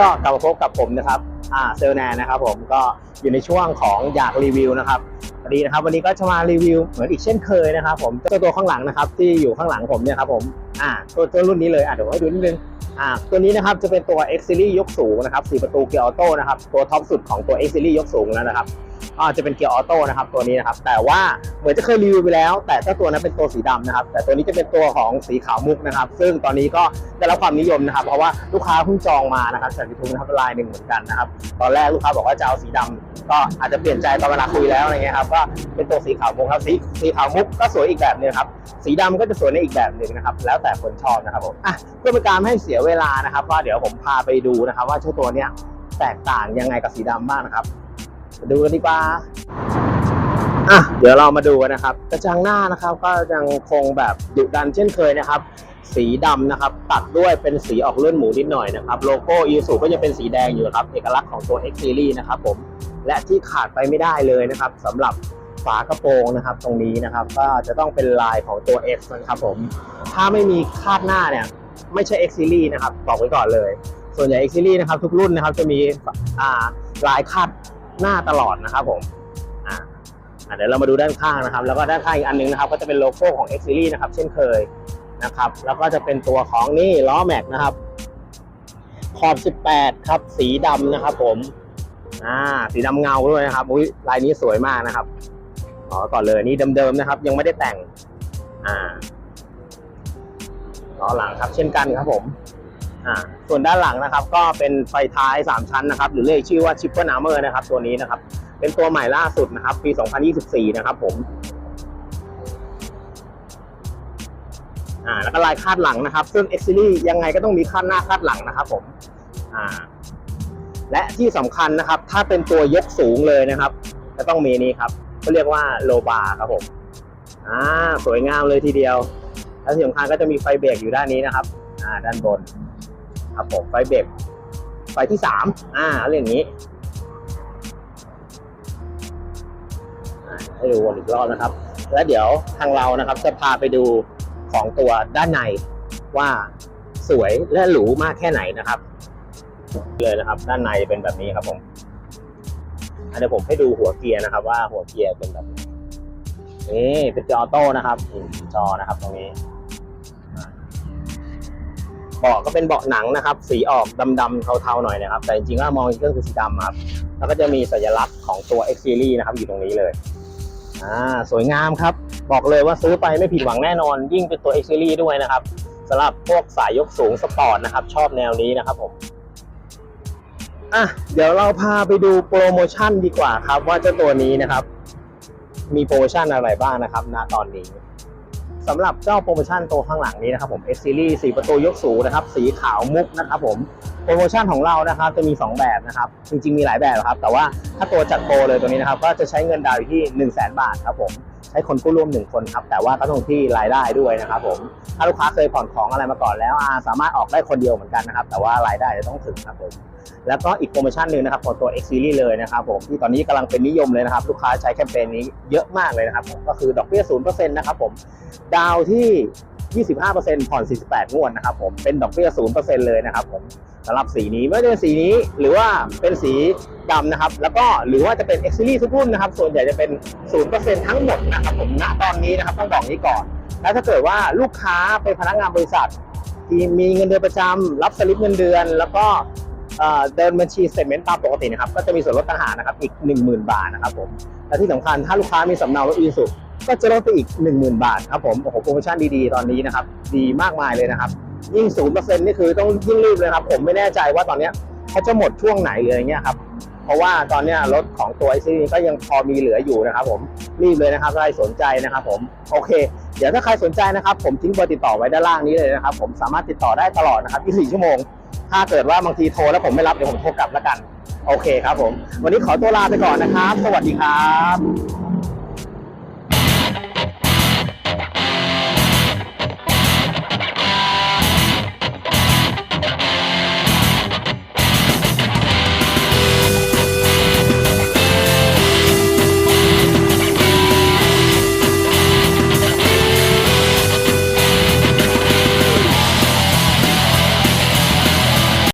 ก็กลับมาพบกับผมนะครับอ่าเซลแนนนะครับผมก็อยู่ในช่วงของอยากรีวิวนะครับพอดีนะครับ วันนี้ก็จะมารีวิวเหมือนอีกเช่นเคยนะครับ ผมเจ้าตัวข้างหลังนะครับ ที่อยู่ข้างหลังผมเนี่ยครับผมอ่าตัวตัวรุ่นนี้เลยอะเดี๋ยวให้ดูนิดนึงอ่าตัวนี้นะครับจะเป็นตัว X Series ยกสูงนะครับสีประตูเกียร์ออโต้นะครับตัวท็อปสุดของตัว X Series ยกสูงแล้วนะครับ อาจะเป็นเกียร์ออโต้นะครับตัวนี้นะครับ แต่ว่าเหมือนจะเคยรีวิวไปแล้ว แต่เจ้าตัวนั้นเป็นตัวสีดำนะครับ แต่ตัวนี้จะเป็นตัวของสีขาวมุกนะครับ ซึ่งตอนนี้ก็ได้รับความนิยมนะครับ เพราะว่าลูกค้าเพิ่งจองมานะครับจากยูทูบนะครับลายหนึ่งเหมือนกันนะครับ ตอนแรกลูกค้าบอกว่าจะเอาสีดำก็อาจจะเปลี่ยนใจตอนเวลาคุยแล้วอะไรเงี้ยครับก็เป็นตัวสีขาวมุกครับสีสีขาวมุกก็สวยอีกแบบหนึงครับสีดำก็จะสวยในอีกแบบหนึ่งนะครับ แล้วแต่คนชอบนะครับผมอะเพื่อเป็นการให้เสียเวลานะครับว่าเดี๋ยวผมพาไปดูนะครับ ว่าเจ้าตัวเนี้ยแตกต่างยังไงกับสีดำบ้างนะครับ มาดูกันดีกว่าอะเดี๋ยวเรามาดูกันนะครับ กระจังหน้านะครับ ก็ยังคงแบบดุดันเช่นเคยนะครับ สีดำนะครับ ตัดด้วยเป็นสีออกเลื่อนหมูนิดหน่อยนะครับ โลโก้อีซูก็ยังเป็นสีแดงอยู่ครับ เอกลักษณ์ของตัว X Series นะครับผมและที่ขาดไปไม่ได้เลยนะครับสำหรับฝากระโปรงนะครับ ตรงนี้นะครับ ก็จะต้องเป็นลายของตัว X นะครับผมถ้าไม่มีคาดหน้าเนี่ย ไม่ใช่ X Series นะครับบอกไว้ก่อนเลย ส่วนใหญ่ X Series นะครับทุกรุ่นนะครับจะมีลายคาด หน้าตลอดนะครับผมอ่าเดี๋ยวเรามาดูด้านข้างนะครับ แล้วก็ด้านข้างอีกอันหนึงนะครับ ก็จะเป็นโลโก้ของ X Series นะครับ เช่นเคยนะครับ แล้วก็จะเป็นตัวของนี่ล้อแม็กนะครับ ขอบ 18 ครับ สีดำนะครับ ผม อ่า สีดำเงาด้วยนะครับอุ้ยลายนี้สวยมากนะครับขอก่อนเลยนี่เดิมๆนะครับ ยังไม่ได้แต่ง อ่าล้อหลังครับ เช่นกันครับผม ส่วนด้านหลังนะครับก็เป็นไฟท้าย 3 ชั้นนะครับหรือเรียกชื่อว่าชิปเปอร์นาเมอร์นะครับตัวนี้นะครับเป็นตัวใหม่ล่าสุดนะครับปี 2024 นะครับผมอ่าแล้วก็ลายคาดหลังนะครับ ซึ่ง X Series ยังไงก็ต้องมีคาดหน้าคาดหลังนะครับผมอ่าและที่สำคัญนะครับ ถ้าเป็นตัวยกสูงเลยนะครับจะต้องมีนี้ครับเขาเรียกว่าโลบาร์ครับผมอ่าสวยงามเลยทีเดียว และที่สำคัญก็จะมีไฟเบรกอยู่ด้านนี้นะครับ อ่า ด้านบน ครับผมไฟเบรกไฟที่สามอ่าเรื่องนี้ให้ดูวนอีกรอบนะครับ แล้วเดี๋ยวทางเรานะครับจะพาไปดูของตัวด้านในว่าสวยและหรูมากแค่ไหนนะครับ เลยนะครับ ด้านในเป็นแบบนี้ครับผมอะเดี๋ยวผมให้ดูหัวเกียร์นะครับ ว่าหัวเกียร์เป็นแบบนี้นี่เป็นจอออโต้นะครับอืมจอนะครับตรงนี้ เบาะก็เป็นเบาะหนังนะครับ สีออกดำๆเทาๆหน่อยนะครับ แต่จริงๆก็มองอีกก็คือสีดำครับ แล้วก็จะมีสัญลักษณ์ของตัว X Series นะครับ อยู่ตรงนี้เลย อ่า สวยงามครับ บอกเลยว่าซื้อไปไม่ผิดหวังแน่นอน ยิ่งเป็นตัว X Series ด้วยนะครับสำหรับพวกสายยกสูงสปอร์ตนะครับ ชอบแนวนี้นะครับผมอะเดี๋ยวเราพาไปดูโปรโมชั่นดีกว่าครับ ว่าเจ้าตัวนี้นะครับ มีโปรโมชั่นอะไรบ้างนะครับณตอนนี้ สำหรับเจ้าโปรโมชั่นตัวข้างหลังนี้นะครับผม S Series 4 ประตูยกสูงนะครับ สีขาวมุกนะครับผมโปรโมชั่นของเรานะครับจะมี 2 แบบนะครับ จริงๆมีหลายแบบครับ แต่ว่าถ้าตัวจัดโปรเลยตัวนี้นะครับ ก็จะใช้เงินดาวน์อยู่ที่ 1 0 0 0 0แบาทครับผม ใช้คนกู้ร่วมหนึ่งคนครับ แต่ว่าก็ต้องที่รายได้ด้วยนะครับผมถ้าลูกค้าเคยผ่อนของอะไรมาก่อนแล้วอาสามารถออกได้คนเดียวเหมือนกันนะครับ แต่ว่ารายได้จะต้องถึงครับผมแล้วก็อีกโปรโมชั่นหนึ่งนะครับของตัว X Series เลยนะครับผมที่ตอนนี้กำลังเป็นนิยมเลยนะครับ ลูกค้าใช้แคมเปญนี้เยอะมากเลยนะครับก็คือดอกเบี้ย0%นะครับผมดาวที่ 25%ผ่อน 48 งวดนะครับผม เป็นดอกเบี้ย 0%เลยนะครับผมสำหรับสีนี้ไม่ว่าจะเป็นสีนี้หรือว่าเป็นสีดำนะครับ แล้วก็หรือว่าจะเป็น X Series ทุกรุ่นนะครับ ส่วนใหญ่จะเป็น 0%ทั้งหมดนะครับผม ณ ตอนนี้นะครับต้องบอกนี้ก่อน แล้วถ้าเกิดว่าลูกค้าเป็นพนักงานบริษัท ที่มีเงินเดือนประจำรับสลิปเงินเดือน แล้วก็เดินบัญชีเตทเมนต์ตามปกตินะครับ ก็จะมีส่วนลดต่างหากนะครับ อีก 10,000 บาทนะครับผม และที่สำคัญถ้าลูกค้ามีสำเนารถอีสุ ก็จะลดไปอีก 10,000 บาทครับผมโอ้โหโปรโมชั่นดีๆ ตอนนี้นะครับ ดีมากมายเลยนะครับ ยิ่ง0%นี่คือต้องยิ่งรีบเลยครับ ผมไม่แน่ใจว่าตอนเนี้ยเขาจะหมดช่วงไหนเลยเงี้ยครับ เพราะว่าตอนเนี้ยรถของตัวไอซีก็ยังพอมีเหลืออยู่นะครับ ผมรีบเลยนะครับใครสนใจนะครับ ผมโอเค เดี๋ยวถ้าใครสนใจนะครับ ผมทิ้งเบอร์ติดต่อไว้ด้านล่างนี้เลยนะครับ ผมสามารถติดต่อได้ตลอดนะครับ24ชั่วโมง ถ้าเกิดว่าบางทีโทรแล้วผมไม่รับเดี๋ยวผมโทรกลับแล้วกัน โอเคครับ ผม วันนี้ขอตัวลาไปก่อนนะครับ สวัสดีครับ